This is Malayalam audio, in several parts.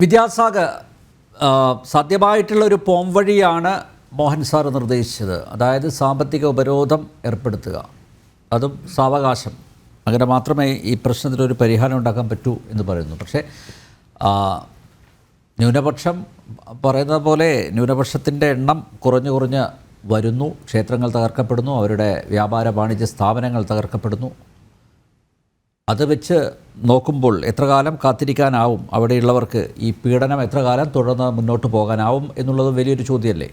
വിദ്യാസാഗർ സാധ്യമായിട്ടുള്ള ഒരു പോംവഴിയാണ് മോഹൻ സാർ നിർദ്ദേശിച്ചത്. അതായത് സാമ്പത്തിക ഉപരോധം ഏർപ്പെടുത്തുക. അതും സാവകാശം. അങ്ങനെ മാത്രമേ ഈ പ്രശ്നത്തിനൊരു പരിഹാരം ഉണ്ടാക്കാൻ പറ്റൂ എന്ന് പറയുന്നു. പക്ഷേ ന്യൂനപക്ഷം പറയുന്നത് പോലെ ന്യൂനപക്ഷത്തിന്റെ എണ്ണം കുറഞ്ഞു കുറഞ്ഞ് വരുന്നു. ക്ഷേത്രങ്ങൾ തകർക്കപ്പെടുന്നു. അവരുടെ വ്യാപാര വാണിജ്യ സ്ഥാപനങ്ങൾ തകർക്കപ്പെടുന്നു. അത് വെച്ച് നോക്കുമ്പോൾ എത്ര കാലം കാത്തിരിക്കാനാവും? അവിടെയുള്ളവർക്ക് ഈ പീഡനം എത്ര കാലം തുടർന്ന് മുന്നോട്ട് പോകാനാവും എന്നുള്ളത് വലിയൊരു ചോദ്യമല്ലേ?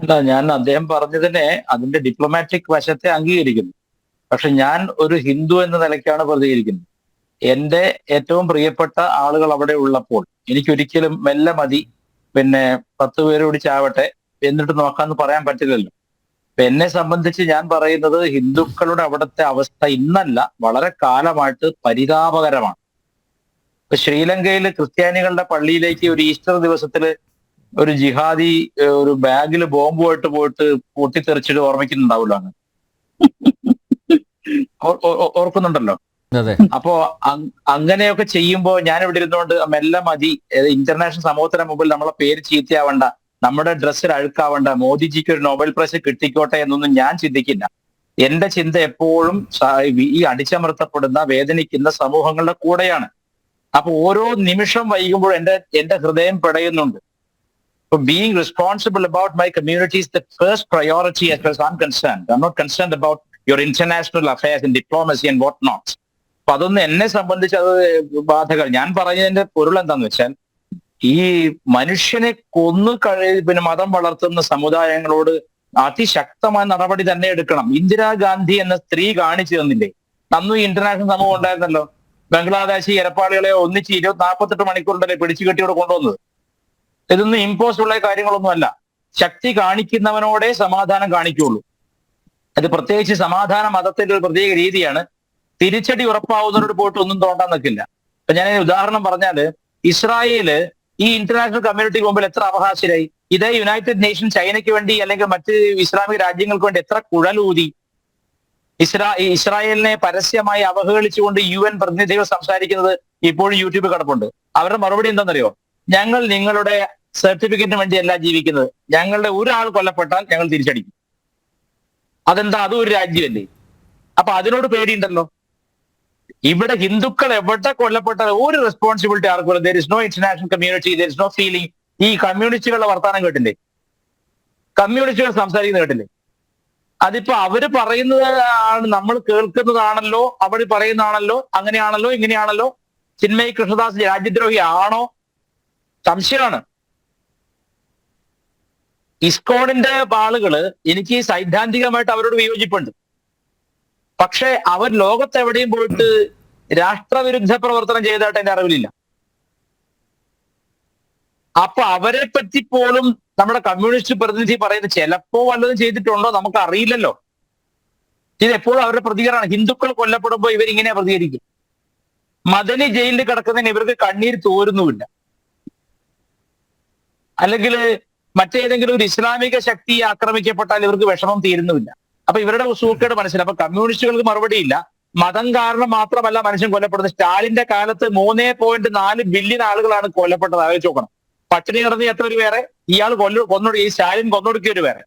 അല്ല ഞാൻ അദ്ദേഹം പറഞ്ഞതിനെ അതിന്റെ ഡിപ്ലോമാറ്റിക് വശത്തെ അംഗീകരിക്കുന്നു. പക്ഷെ ഞാൻ ഒരു ഹിന്ദു എന്ന നിലയ്ക്കാണ് പ്രതികരിക്കുന്നത്. എന്റെ ഏറ്റവും പ്രിയപ്പെട്ട ആളുകൾ അവിടെ ഉള്ളപ്പോൾ എനിക്കൊരിക്കലും മെല്ലെ മതി. പിന്നെ പത്ത് പേരോട് ചാവട്ടെ. എന്നിട്ട് നോക്കാന്ന് പറയാൻ പറ്റില്ലല്ലോ. എന്നെ സംബന്ധിച്ച് ഞാൻ പറയുന്നത് ഹിന്ദുക്കളുടെ അവിടുത്തെ അവസ്ഥ ഇന്നല്ല വളരെ കാലമായിട്ട് പരിതാപകരമാണ്. ഇപ്പൊ ശ്രീലങ്കയിൽ ക്രിസ്ത്യാനികളുടെ പള്ളിയിലേക്ക് ഒരു ഈസ്റ്റർ ദിവസത്തിൽ ഒരു ജിഹാദി ഒരു ബാഗിൽ ബോംബുമായിട്ട് പോയിട്ട് പൊട്ടിത്തെറിച്ചിട്ട് ഓർമ്മിക്കുന്നുണ്ടാവില്ല അങ്ങ്. ഓർ- ഓർ- ഓർക്കുന്നുണ്ടല്ലോ? അപ്പോ അങ്ങനെയൊക്കെ ചെയ്യുമ്പോ ഞാൻ ഇവിടെ ഇരുന്നുകൊണ്ട് മെല്ലെ മതി ഇന്റർനാഷണൽ സമൂഹത്തിന് മുമ്പിൽ നമ്മളെ പേര് ചീത്തയാവണ്ട. നമ്മുടെ ഡ്രസ്സിൽ അഴുക്കാവണ്ട. മോദിജിക്ക് ഒരു നോബൽ പ്രൈസ് കിട്ടിക്കോട്ടെ എന്നൊന്നും ഞാൻ ചിന്തിക്കില്ല. എന്റെ ചിന്ത എപ്പോഴും ഈ അടിച്ചമർത്തപ്പെടുന്ന വേദനിക്കുന്ന സമൂഹങ്ങളുടെ കൂടെയാണ്. അപ്പൊ ഓരോ നിമിഷം വൈകുമ്പോൾ എന്റെ എന്റെ ഹൃദയം പിടയുന്നുണ്ട്. Being responsible about my community the the first priority as am concern I'm not concern about your international affairs and diplomacy and what not. അപ്പൊ അതൊന്നും എന്നെ സംബന്ധിച്ച് അത് ബാധകൾ ഞാൻ പറഞ്ഞതിന്റെ പൊരുൾ എന്താന്ന് വെച്ചാൽ ഈ മനുഷ്യനെ കൊന്നു കഴി പിന്നെ മതം വളർത്തുന്ന സമുദായങ്ങളോട് അതിശക്തമായ നടപടി തന്നെ എടുക്കണം. ഇന്ദിരാഗാന്ധി എന്ന സ്ത്രീ കാണിച്ചു തന്നില്ലേ? അന്നും ഇന്റർനാഷണൽ സമൂഹം ഉണ്ടായിരുന്നല്ലോ. ബംഗ്ലാദേശി ഇരപ്പാളികളെ ഒന്നിച്ച് ഇരുപത്തി നാൽപ്പത്തെട്ട് മണിക്കൂറിന്റെ പിടിച്ചു കെട്ടിയോടെ കൊണ്ടുവന്നത്? ഇതൊന്നും ഇമ്പോസിബിൾ കാര്യങ്ങളൊന്നുമല്ല. ശക്തി കാണിക്കുന്നവനോടെ സമാധാനം കാണിക്കുള്ളൂ അത് പ്രത്യേകിച്ച് സമാധാന മതത്തിന്റെ ഒരു പ്രത്യേക രീതിയാണ്. തിരിച്ചടി ഉറപ്പാവുന്നവരോട് പോയിട്ട് ഒന്നും തോണ്ടാൻ നിൽക്കില്ല. അപ്പൊ ഞാൻ ഉദാഹരണം പറഞ്ഞാൽ ഇസ്രായേൽ ഈ ഇന്റർനാഷണൽ കമ്മ്യൂണിറ്റിക്ക് മുമ്പിൽ എത്ര അവകാശരായി ഇതേ യുണൈറ്റഡ് നേഷൻ ചൈനയ്ക്ക് വേണ്ടി അല്ലെങ്കിൽ മറ്റ് ഇസ്ലാമിക രാജ്യങ്ങൾക്ക് വേണ്ടി എത്ര കുഴലൂതി ഇസ്രാ ഇസ്രായേലിനെ പരസ്യമായി അവഹേളിച്ചുകൊണ്ട് യു എൻ പ്രതിനിധികൾ സംസാരിക്കുന്നത് ഇപ്പോഴും യൂട്യൂബിൽ കിടപ്പുണ്ട്. അവരുടെ മറുപടി എന്താണെന്നറിയോ? ഞങ്ങൾ നിങ്ങളുടെ സർട്ടിഫിക്കറ്റിന് വേണ്ടിയല്ല ജീവിക്കുന്നത്. ഞങ്ങളുടെ ഒരാൾ കൊല്ലപ്പെട്ടാൽ ഞങ്ങൾ തിരിച്ചടിക്കും. അതെന്താ? അതും ഒരു രാജ്യമല്ലേ? അപ്പൊ അതിനോട് പേടിയുണ്ടല്ലോ ഇവിടെ ഹിന്ദുക്കൾ എവിടെ കൊല്ലപ്പെട്ടാൽ ഒരു റെസ്പോൺസിബിലിറ്റി ആർക്കും there is no international community there is no feeling ഈ കമ്മ്യൂണിറ്റികളുടെ വർത്താനം കേട്ടില്ലേ? കമ്മ്യൂണിറ്റികൾ സംസാരിക്കുന്നത് കേട്ടില്ലേ? അതിപ്പോ അവർ പറയുന്നത് ആണ് നമ്മൾ കേൾക്കുന്നതാണല്ലോ അവർ പറയുന്നതാണല്ലോ അങ്ങനെയാണല്ലോ ഇങ്ങനെയാണല്ലോ. ചിന്മയി കൃഷ്ണദാസ് രാജ്യദ്രോഹി ആണോ? സംശയമാണ്. ഇസ്കോണിന്റെ ആളുകൾ എനിക്ക് സൈദ്ധാന്തികമായിട്ട് അവരോട് വിയോജിപ്പുണ്ട്. പക്ഷെ അവർ ലോകത്തെവിടെയും പോയിട്ട് രാഷ്ട്രവിരുദ്ധ പ്രവർത്തനം ചെയ്തതായിട്ട് എന്റെ അറിവിലില്ല. അപ്പൊ അവരെ പറ്റി പോലും നമ്മുടെ കമ്മ്യൂണിസ്റ്റ് പ്രതിനിധി പറയുന്നത് ചിലപ്പോ വല്ലതും ചെയ്തിട്ടുണ്ടോ നമുക്ക് അറിയില്ലല്ലോ. ഇത് എപ്പോഴും അവരുടെ പ്രതികരണമാണ്. ഹിന്ദുക്കൾ കൊല്ലപ്പെടുമ്പോൾ ഇവരിങ്ങനെ പ്രതികരിക്കും. മദനി ജയിലിൽ കിടക്കുന്നതിന് ഇവർക്ക് കണ്ണീര് തോരുന്നുമില്ല. അല്ലെങ്കിൽ മറ്റേതെങ്കിലും ഒരു ഇസ്ലാമിക ശക്തി ആക്രമിക്കപ്പെട്ടാൽ ഇവർക്ക് വിഷമം തീരുന്നുമില്ല. അപ്പൊ ഇവരുടെ സൂക്കേട് മനസ്സിലായി. അപ്പൊ കമ്മ്യൂണിസ്റ്റുകൾക്ക് മറുപടിയില്ല. മതം കാരണം മാത്രമല്ല മനുഷ്യൻ കൊല്ലപ്പെടുന്നത്. സ്റ്റാലിന്റെ കാലത്ത് മൂന്നേ പോയിന്റ് നാല് ബില്യൺ ആളുകളാണ് കൊല്ലപ്പെട്ടത്. ആലോചിച്ച് നോക്കണം. പട്ടിണി കിടന്ന് എത്ര ഒരു വേറെ? ഇയാൾ കൊല്ലു കൊന്നൊടുക്കി ഈ സ്റ്റാലിൻ കൊന്നൊടുക്കിയ ഒരു വേറെ.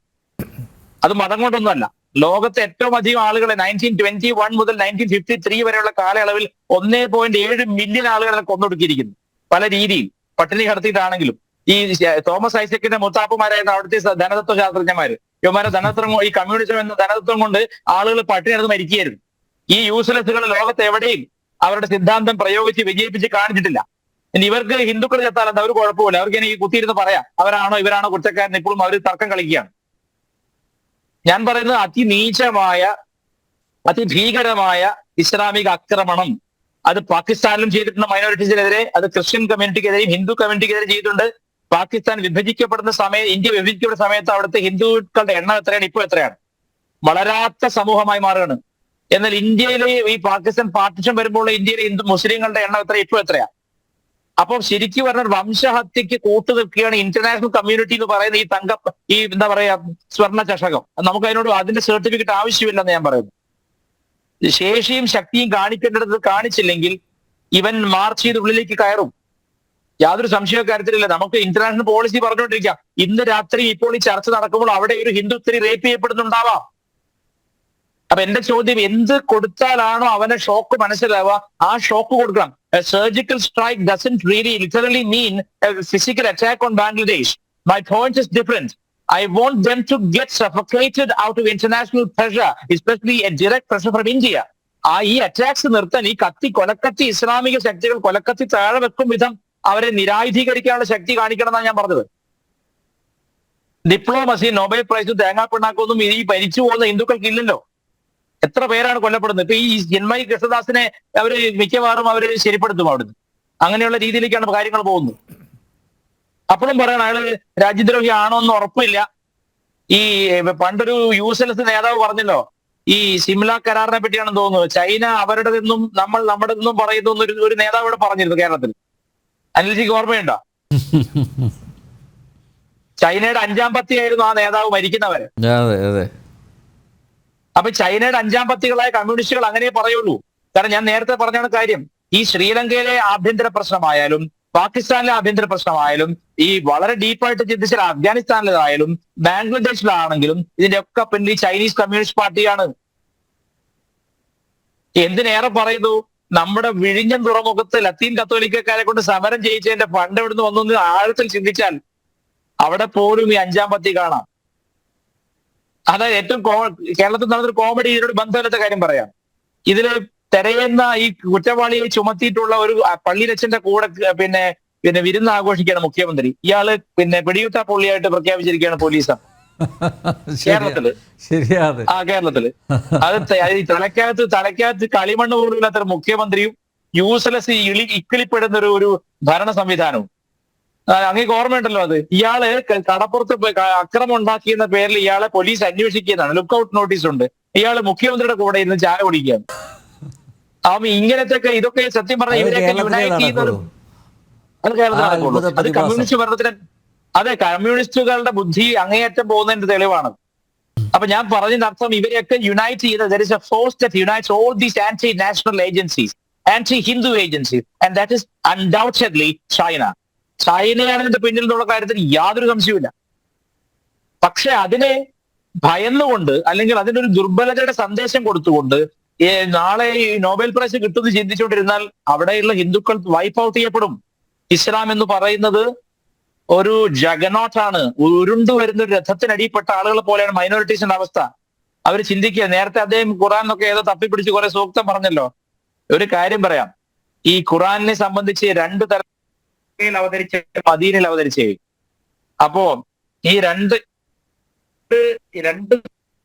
അത് മതം കൊണ്ടൊന്നുമല്ല. ലോകത്തെ ഏറ്റവും അധികം ആളുകളെ നയന്റീൻ ട്വന്റി വൺ മുതൽ നയന്റീൻ ഫിഫ്റ്റി ത്രീ വരെയുള്ള കാലയളവിൽ ഒന്നേ പോയിന്റ് ഏഴ് മില്യൺ ആളുകളെ കൊന്നൊടുക്കിയിരിക്കുന്നു. പല രീതിയിൽ. പട്ടിണി കടത്തിയിട്ടാണെങ്കിലും. ഈ തോമസ് ഐസക്കിന്റെ മുത്താപ്പുമാരായിരുന്ന അവിടുത്തെ ധനതത്വ ശാസ്ത്രജ്ഞന്മാര്. ഇവന്മാരെ ധനത്വം ഈ കമ്മ്യൂണിസം എന്ന ധനതത്വം കൊണ്ട് ആളുകൾ പട്ടിണി എടുത്ത് മരിക്കുകയായിരുന്നു. ഈ യൂസ്ലെസ്സുകൾ ലോകത്ത് എവിടെയും അവരുടെ സിദ്ധാന്തം പ്രയോഗിച്ച് വിജയിപ്പിച്ച് കാണിച്ചിട്ടില്ല. ഇനി ഇവർക്ക് ഹിന്ദുക്കൾ ചത്താൽ എന്താ? ഒരു കുഴപ്പമില്ല അവർക്ക് ഇനി കുത്തിയിരുന്ന് പറയാം. അവരാണോ ഇവരാണോ കുറ്റക്കാരൻ? ഇപ്പോഴും അവർ തർക്കം കളിക്കുകയാണ്. ഞാൻ പറയുന്നത് അതിനീചമായ അതിഭീകരമായ ഇസ്ലാമിക ആക്രമണം അത് പാകിസ്ഥാനിലും ചെയ്തിട്ടുണ്ട്. മൈനോറിറ്റീസിനെതിരെ അത് ക്രിസ്ത്യൻ കമ്മ്യൂണിറ്റിക്കെതിരെയും ഹിന്ദു കമ്മ്യൂണിറ്റിക്കെതിരെ ചെയ്തിട്ടുണ്ട്. പാകിസ്ഥാൻ വിഭജിക്കപ്പെടുന്ന സമയം ഇന്ത്യ വിഭജിക്കപ്പെടുന്ന സമയത്ത് അവിടുത്തെ ഹിന്ദുക്കളുടെ എണ്ണം എത്രയാണ്? ഇപ്പോൾ എത്രയാണ്? വളരാത്ത സമൂഹമായി മാറുകയാണ്. എന്നാൽ ഇന്ത്യയിലെ ഈ പാകിസ്ഥാൻ പാർട്ടിഷൻ വരുമ്പോൾ ഇന്ത്യയിലെ ഹിന്ദു മുസ്ലിങ്ങളുടെ എണ്ണം എത്ര? ഇപ്പോൾ എത്രയാ? അപ്പോൾ ശരിക്കും പറഞ്ഞാൽ വംശഹത്യക്ക് കൂട്ടു നിൽക്കുകയാണ് ഇന്റർനാഷണൽ കമ്മ്യൂണിറ്റി എന്ന് പറയുന്ന ഈ തങ്ക ഈ എന്താ പറയാ സ്വർണ ചഷകം. നമുക്ക് അതിനോട് അതിന്റെ സർട്ടിഫിക്കറ്റ് ആവശ്യമില്ലെന്ന് ഞാൻ പറയുന്നു. ശേഷിയും ശക്തിയും കാണിക്കേണ്ടത് കാണിച്ചില്ലെങ്കിൽ ഇവൻ മാർച്ച് ചെയ്ത് ഉള്ളിലേക്ക് കയറും. യാതൊരു സംശയ കാര്യത്തിലില്ല. നമുക്ക് ഇന്റർനാഷണൽ പോളിസി പറഞ്ഞുകൊണ്ടിരിക്കാം. ഇന്ന് രാത്രി ഇപ്പോൾ ഈ ചർച്ച നടക്കുമ്പോൾ അവിടെ ഒരു ഹിന്ദു സ്ത്രീ റേപ്പ് ചെയ്യപ്പെടുന്നുണ്ടാവാം. അപ്പൊ എന്റെ ചോദ്യം എന്ത് കൊടുത്താലാണോ അവനെ ഷോക്ക് മനസ്സിലാവുക? ആ ഷോക്ക് കൊടുക്കണം. Surgical strike doesn't really literally mean physical attack on Bangladesh my point is different I want them to get suffocated out of international pressure especially a direct pressure from India ആ ഈ അറ്റാക്സ് നിർത്താൻ ഈ കത്തി കൊലക്കത്തി ഇസ്ലാമിക ശക്തികൾ കൊലക്കത്തി താഴെ വെക്കും വിധം. അവരെ നിരായുധീകരിക്കാനുള്ള ശക്തി കാണിക്കണം എന്നാണ് ഞാൻ പറഞ്ഞത്. ഡിപ്ലോമസി നൊബേൽ പ്രൈസും തേങ്ങാപ്പിണ്ണാക്കൊന്നും ഈ ഭരിച്ചു പോകുന്ന ഹിന്ദുക്കൾക്ക് ഇല്ലല്ലോ എത്ര പേരാണ് കൊല്ലപ്പെടുന്നത്? ഇപ്പൊ ഈ ജന്മയി കൃഷ്ണദാസിനെ അവർ മിക്കവാറും അവർ ശരിപ്പെടുത്തും അവിടുന്ന്. അങ്ങനെയുള്ള രീതിയിലേക്കാണ് കാര്യങ്ങൾ പോകുന്നത്. അപ്പോഴും പറയണം അയാൾ രാജ്യദ്രോഹി ആണോ എന്ന് ഉറപ്പില്ല. ഈ പണ്ടൊരു യൂസ്ലെസ് നേതാവ് പറഞ്ഞല്ലോ ഈ സിംല കരാറിനെ പറ്റിയാണെന്ന് തോന്നുന്നത് ചൈന അവരുടെ നിന്നും നമ്മൾ നമ്മുടെ നിന്നും പറയുന്നു ഒരു നേതാവ് ഇവിടെ പറഞ്ഞിരുന്നു കേരളത്തിൽ. അനിൽജിക്ക് ഓർമ്മയുണ്ടോ? ചൈനയുടെ അഞ്ചാം പത്തിയായിരുന്നു ആ നേതാവ് മരിക്കുന്നവർ അപ്പൊ ചൈനയുടെ അഞ്ചാം പത്തികളായ കമ്മ്യൂണിസ്റ്റുകൾ അങ്ങനെ പറയുള്ളൂ. കാരണം ഞാൻ നേരത്തെ പറഞ്ഞാണ് കാര്യം. ഈ ശ്രീലങ്കയിലെ ആഭ്യന്തര പ്രശ്നമായാലും പാകിസ്ഥാനിലെ ആഭ്യന്തര പ്രശ്നമായാലും ഈ വളരെ ഡീപ്പായിട്ട് ചിന്തിച്ചാൽ അഫ്ഗാനിസ്ഥാനിലായാലും ബംഗ്ലാദേശിലാണെങ്കിലും ഇതിന്റെ ഒക്കെ പിന്നിൽ ചൈനീസ് കമ്മ്യൂണിസ്റ്റ് പാർട്ടിയാണ്. എന്തിനേറെ പറയുന്നു? നമ്മുടെ വിഴിഞ്ഞം തുറമുഖത്ത് ലത്തീൻ കത്തോലിക്കക്കാരെ കൊണ്ട് സമരം ചെയ്യിച്ചതിന്റെ ഫണ്ട് എവിടുന്ന് വന്നു ആഴത്തിൽ ചിന്തിച്ചാൽ അവിടെ പോലും ഈ അഞ്ചാം പത്തി കാണാം. അതായത് ഏറ്റവും കേരളത്തിൽ നടന്നൊരു കോമഡി ഇതിനോട് ബന്ധമില്ലാത്ത കാര്യം പറയാം. ഇതിൽ തെരയുന്ന ഈ കുറ്റവാളിയെ ചുമത്തിയിട്ടുള്ള ഒരു പള്ളിരച്ചന്റെ കൂടെ പിന്നെ പിന്നെ വിരുന്ന് ആഘോഷിക്കുകയാണ് മുഖ്യമന്ത്രി. ഇയാൾ പിന്നെ പിടിയുത്ത പുള്ളിയായിട്ട് പ്രഖ്യാപിച്ചിരിക്കുകയാണ് പോലീസ്. കേരളത്തിൽ? ശരിയാതെ. ആ കേരളത്തിൽ. അത് തലക്കകത്ത് തലക്കകത്ത് കളിമണ്ണ് പോലും ഇല്ലാത്ത ഒരു മുഖ്യമന്ത്രിയും യൂസ്ലെസ് ഇളി ഇക്കിളിപ്പെടുന്ന ഒരു ഒരു ഭരണ സംവിധാനവും. അങ്ങേക്ക് ഓർമ്മയുണ്ടല്ലോ അത്? ഇയാൾ കടപ്പുറത്ത് അക്രമം ഉണ്ടാക്കിയെന്ന പേരിൽ ഇയാളെ പോലീസ് അന്വേഷിക്കുന്നതാണ് ലുക്ക് ഔട്ട് നോട്ടീസ് ഉണ്ട്. ഇയാൾ മുഖ്യമന്ത്രിയുടെ കൂടെ ഇരുന്ന് ചായ കുടിക്കുകയാണ്. അവൻ ഇങ്ങനത്തെ ഇതൊക്കെ സത്യം പറഞ്ഞ അത് ഇവരെയൊക്കെ കേരളത്തിലേ യുണൈറ്റ് ചെയ്യുന്ന അത് കേരളത്തിൽ അത് കമ്മ്യൂണിസ്റ്റ് ഭരണത്തിന് അതെ കമ്മ്യൂണിസ്റ്റുകളുടെ ബുദ്ധി അങ്ങേയറ്റം പോകുന്നതിന്റെ തെളിവാണ്. അപ്പൊ ഞാൻ പറഞ്ഞതിന്റെ അർത്ഥം ഇവരെയൊക്കെ യുണൈറ്റ് ചെയ്ത there is a force that unites all these anti national agencies anti Hindu agencies and that is undoubtedly China ചൈനയാണ് ഇതിന്റെ പിന്നിൽ നിന്നുള്ള കാര്യത്തിൽ യാതൊരു സംശയവുമില്ല. പക്ഷെ അതിനെ ഭയന്നുകൊണ്ട് അല്ലെങ്കിൽ അതിനൊരു ദുർബലതയുടെ സന്ദേശം കൊടുത്തുകൊണ്ട് നാളെ ഈ നോബൽ പ്രൈസ് കിട്ടുമെന്ന് ചിന്തിച്ചുകൊണ്ടിരുന്നാൽ അവിടെയുള്ള ഹിന്ദുക്കൾ വൈപ്പ് ഔട്ട് ചെയ്യപ്പെടും. ഇസ്ലാം എന്ന് പറയുന്നത് ഒരു ജഗനോട്ടാണ് ഉരുണ്ടു വരുന്ന ഒരു രഥത്തിനടിപ്പെട്ട ആളുകൾ പോലെയാണ് മൈനോറിറ്റീസിന്റെ അവസ്ഥ. അവർ ചിന്തിക്കുക നേരത്തെ അദ്ദേഹം ഖുറാനൊക്കെ ഏതോ തപ്പിപ്പിടിച്ച് കുറെ സൂക്തം പറഞ്ഞല്ലോ. ഒരു കാര്യം പറയാം. ഈ ഖുറാനിനെ സംബന്ധിച്ച് രണ്ട് തരത്തിൽ അവതരിച്ച മദീനിൽ അവതരിച്ച. അപ്പോ ഈ രണ്ട്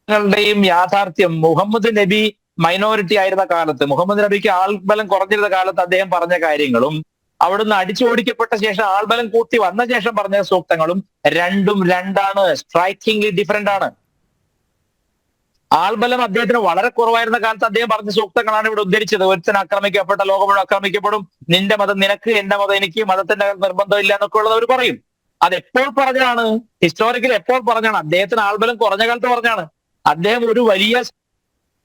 രണ്ടുടെയും യാഥാർത്ഥ്യം മുഹമ്മദ് നബി മൈനോറിറ്റി ആയിരുന്ന കാലത്ത് മുഹമ്മദ് നബിക്ക് ആൾബലം കുറഞ്ഞിരുന്ന കാലത്ത് അദ്ദേഹം പറഞ്ഞ കാര്യങ്ങളും അവിടുന്ന് അടിച്ചോടിക്കപ്പെട്ട ശേഷം ആൾബലം കൂട്ടി വന്ന ശേഷം പറഞ്ഞ സൂക്തങ്ങളും രണ്ടും രണ്ടാണ്. സ്ട്രൈക്കിംഗ്ലി ഡിഫറെന്റ് ആണ്. ആൾബലം അദ്ദേഹത്തിന് വളരെ കുറവായിരുന്ന കാലത്ത് അദ്ദേഹം പറഞ്ഞ സൂക്തങ്ങളാണ് ഇവിടെ ഉദ്ധരിച്ചത്. ഒരുത്തൻ ആക്രമിക്കപ്പെട്ട ലോകം ആക്രമിക്കപ്പെടും. നിന്റെ മതം നിനക്ക് എന്റെ മതം എനിക്ക് മതത്തിന്റെ നിർബന്ധമില്ല എന്നൊക്കെ ഉള്ളത് അവർ പറയും. അത് എപ്പോൾ പറഞ്ഞാണ്? ഹിസ്റ്റോറിക്കൽ എപ്പോൾ പറഞ്ഞാണ്? അദ്ദേഹത്തിന് ആൾബലം കുറഞ്ഞ കാലത്ത് പറഞ്ഞാണ്. അദ്ദേഹം ഒരു വലിയ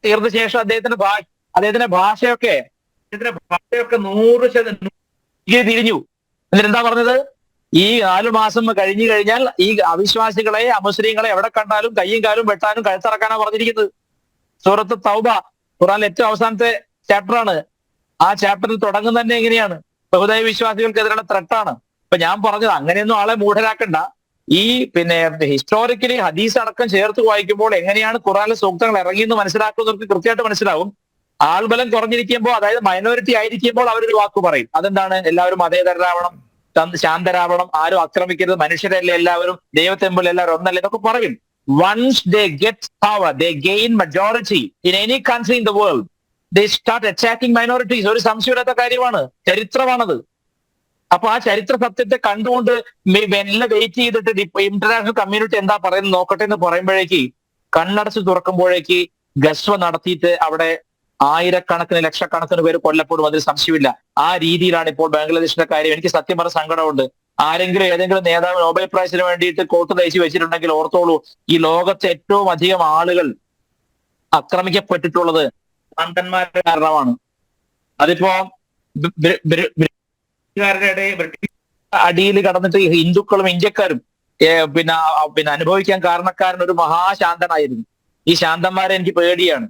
തീർന്ന ശേഷം അദ്ദേഹത്തിന്റെ ഭാഷ അദ്ദേഹത്തിന്റെ ഭാഷയൊക്കെ അദ്ദേഹത്തിന്റെ ഭാഷയൊക്കെ നൂറ് ശതമാനം തിരിഞ്ഞു. എന്നിട്ട് എന്താ പറഞ്ഞത്? ഈ നാലു മാസം കഴിഞ്ഞു കഴിഞ്ഞാൽ ഈ അവിശ്വാസികളെ അമുസ്ലിങ്ങളെ എവിടെ കണ്ടാലും കയ്യും കാലും വെട്ടാനും കഴുത്തിറക്കാനാണ് പറഞ്ഞിരിക്കുന്നത്. സൂറത്ത് തൗബ ഖുറാനിലെ ഏറ്റവും അവസാനത്തെ ചാപ്റ്ററാണ് ആ ചാപ്റ്ററിൽ തുടങ്ങുന്ന തന്നെ എങ്ങനെയാണ്? ബഹുദൈവ വിശ്വാസികൾക്കെതിരെയുള്ള ത്രട്ടാണ് ഇപ്പൊ ഞാൻ പറഞ്ഞത് അങ്ങനെയൊന്നും ആളെ മൂഢരാക്കണ്ട. ഈ പിന്നെ ഹിസ്റ്റോറിക്കലി ഹദീസ് അടക്കം ചേർത്ത് വായിക്കുമ്പോൾ എങ്ങനെയാണ് ഖുറാനിലെ സൂക്തങ്ങൾ ഇറങ്ങിയെന്ന് മനസ്സിലാക്കുന്നവർക്ക് കൃത്യമായിട്ട് മനസ്സിലാവും. ആൾബലം കുറഞ്ഞിരിക്കുമ്പോൾ അതായത് മൈനോറിറ്റി ആയിരിക്കുമ്പോൾ അവരൊരു വാക്ക് പറയും. അതെന്താണ്? എല്ലാവരും മതേതരാവണം ശാന്ത- ശാന്തരാവണം ആരും ആക്രമിക്കരുത് മനുഷ്യരല്ലേ എല്ലാവരും ദൈവത്തെമ്പിൽ എല്ലാവരും ഒന്നല്ലേ ഇതൊക്കെ പറയും. Once they get power they gain majority in any country in the world they start attacking minorities ഒരു സംശയമില്ലാത്ത കാര്യമാണ്. ചരിത്രമാണത്. അപ്പൊ ആ ചരിത്ര സത്യത്തെ കണ്ടുകൊണ്ട് വെല്ല വെയിറ്റ് ചെയ്തിട്ട് ഇന്റർനാഷണൽ കമ്മ്യൂണിറ്റി എന്താ പറയുന്നത് നോക്കട്ടെ എന്ന് പറയുമ്പോഴേക്ക് കണ്ണടച്ച് തുറക്കുമ്പോഴേക്ക് ഗസ്വ നടത്തിയിട്ട് അവിടെ ആയിരക്കണക്കിന് ലക്ഷക്കണക്കിന് പേര് കൊല്ലപ്പെടും അതിൽ സംശയമില്ല. ആ രീതിയിലാണ് ഇപ്പോൾ ബംഗ്ലാദേശിന്റെ കാര്യം. എനിക്ക് സത്യം പറഞ്ഞ സങ്കടമുണ്ട്. ആരെങ്കിലും ഏതെങ്കിലും നേതാവ് നോബൽ പ്രൈസിന് വേണ്ടിയിട്ട് കോട്ട് തയ്ച്ചു വെച്ചിട്ടുണ്ടെങ്കിൽ ഓർത്തോളൂ ഈ ലോകത്തെ ഏറ്റവും അധികം ആളുകൾ ആക്രമിക്കപ്പെട്ടിട്ടുള്ളത് ഭ്രാന്തന്മാരുടെ കാരണമാണ്. അതിപ്പോ ബ്രി- ബ്രി- ബ്രിട്ടീഷുകാരുടെ ബ്രിട്ടീഷ് അടിയിൽ കടന്നിട്ട് ഹിന്ദുക്കളും ഇന്ത്യക്കാരും പിന്നെ പിന്നെ അനുഭവിക്കാൻ കാരണക്കാരൻ ഒരു മഹാശാന്തനായിരുന്നു. ഈ ശാന്തന്മാരെ എനിക്ക് പേടിയാണ്.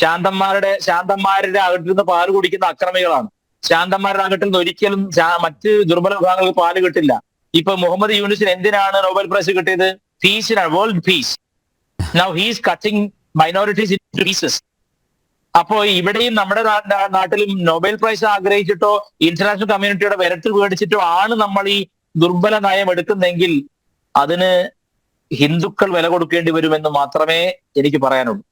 ശാന്തന്മാരുടെ ശാന്തന്മാരുടെ അകട്ടിൽ നിന്ന് പാൽ കുടിക്കുന്ന അക്രമികളാണ്. ശാന്തന്മാരുടെ അകട്ടിൽ നിന്ന് ഒരിക്കലും മറ്റ് ദുർബല വിഭാഗങ്ങൾക്ക് പാൽ കിട്ടില്ല. ഇപ്പൊ മുഹമ്മദ് യൂണിസിന് എന്തിനാണ് നോബൽ പ്രൈസ് കിട്ടിയത്? പീസിനാണ് world peace now he's cutting minorities in pieces അപ്പോ ഇവിടെയും നമ്മുടെ നാട്ടിലും നൊബേൽ പ്രൈസ് ആഗ്രഹിച്ചിട്ടോ ഇന്റർനാഷണൽ കമ്മ്യൂണിറ്റിയുടെ വിരട്ട് മേടിച്ചിട്ടോ ആണ് നമ്മൾ ഈ ദുർബല നയം എടുക്കുന്നെങ്കിൽ അതിന് ഹിന്ദുക്കൾ വില കൊടുക്കേണ്ടി വരുമെന്ന് മാത്രമേ എനിക്ക് പറയാനുള്ളൂ.